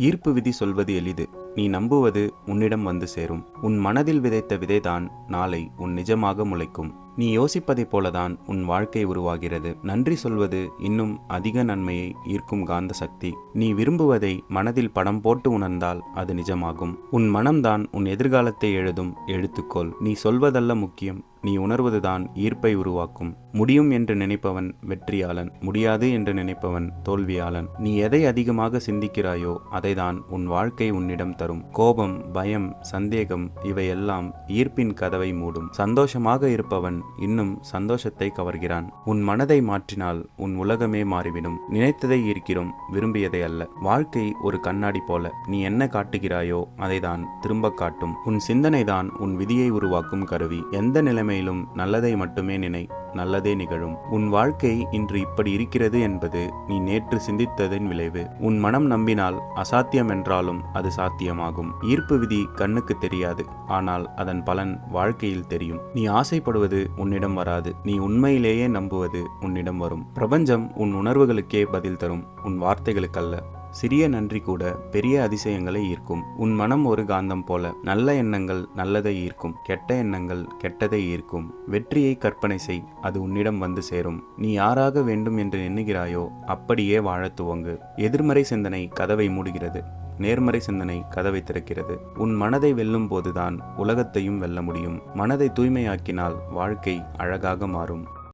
ஈர்ப்பு விதி சொல்வது எளிது. நீ நம்புவது உன்னிடம் வந்து சேரும். உன் மனதில் விதைத்த விதைதான் நாளை உன் நிஜமாக முளைக்கும். நீ யோசிப்பதைப் போலதான் உன் வாழ்க்கை உருவாகிறது. நன்றி சொல்வது இன்னும் அதிக நன்மையை ஈர்க்கும் காந்த சக்தி. நீ விரும்புவதை மனதில் படம் போட்டு உணர்ந்தால் அது நிஜமாகும். உன் மனம்தான் உன் எதிர்காலத்தை எழுதும். எழுத்துக்கோள். நீ சொல்வதல்ல முக்கியம். நீ உணர்வதுதான் ஈர்ப்பை உருவாக்கும். முடியும் என்று நினைப்பவன் வெற்றியாளன் முடியாது என்று நினைப்பவன் தோல்வியாளன். நீ எதை அதிகமாக சிந்திக்கிறாயோ அதைதான் உன் வாழ்க்கை உன்னிடம் தரும். கோபம் பயம் சந்தேகம் இவையெல்லாம் ஈர்ப்பின் கதவை மூடும். சந்தோஷமாக இருப்பவன் இன்னும் சந்தோஷத்தை கவர்கிறான். உன் மனதை மாற்றினால் உன் உலகமே மாறிவிடும். நினைத்ததை ஈர்க்கிறோம் விரும்பியதை அல்ல. வாழ்க்கை ஒரு கண்ணாடி போல. நீ என்ன காட்டுகிறாயோ அதைதான் திரும்ப காட்டும். உன் சிந்தனைதான் உன் விதியை உருவாக்கும் கருவி. எந்த நிலைமை மேலும் நல்லதை மட்டுமே நினை நல்லதே நிகழும். உன் வாழ்க்கை இன்று இப்படி இருக்கிறது என்பது நீ நேற்று சிந்தித்ததின் விளைவு. உன் மனம் நம்பினால் அசாத்தியம் என்றாலும் அது சாத்தியமாகும். ஈர்ப்பு விதி கண்ணுக்கு தெரியாது ஆனால் அதன் பலன் வாழ்க்கையில் தெரியும். நீ ஆசைப்படுவது உன்னிடம் வராது நீ உண்மையிலேயே நம்புவது உன்னிடம் வரும். பிரபஞ்சம் உன் உணர்வுகளுக்கே பதில் தரும் உன் வார்த்தைகளுக்கல்ல. சிறிய நன்றி கூட பெரிய அதிசயங்களை ஈர்க்கும். உன் மனம் ஒரு காந்தம் போல நல்ல எண்ணங்கள் நல்லதை ஈர்க்கும். கெட்ட எண்ணங்கள் கெட்டதை ஈர்க்கும். வெற்றியை கற்பனை செய் அது உன்னிடம் வந்து சேரும். நீ யாராக வேண்டும் என்று எண்ணுகிறாயோ அப்படியே வாழத் துவங்கு. எதிர்மறை சிந்தனை கதவை மூடுகிறது. நேர்மறை சிந்தனை கதவை திறக்கிறது. உன் மனதை வெல்லும் போதுதான் உலகத்தையும் வெல்ல முடியும். மனதை தூய்மையாக்கினால் வாழ்க்கை அழகாக மாறும்.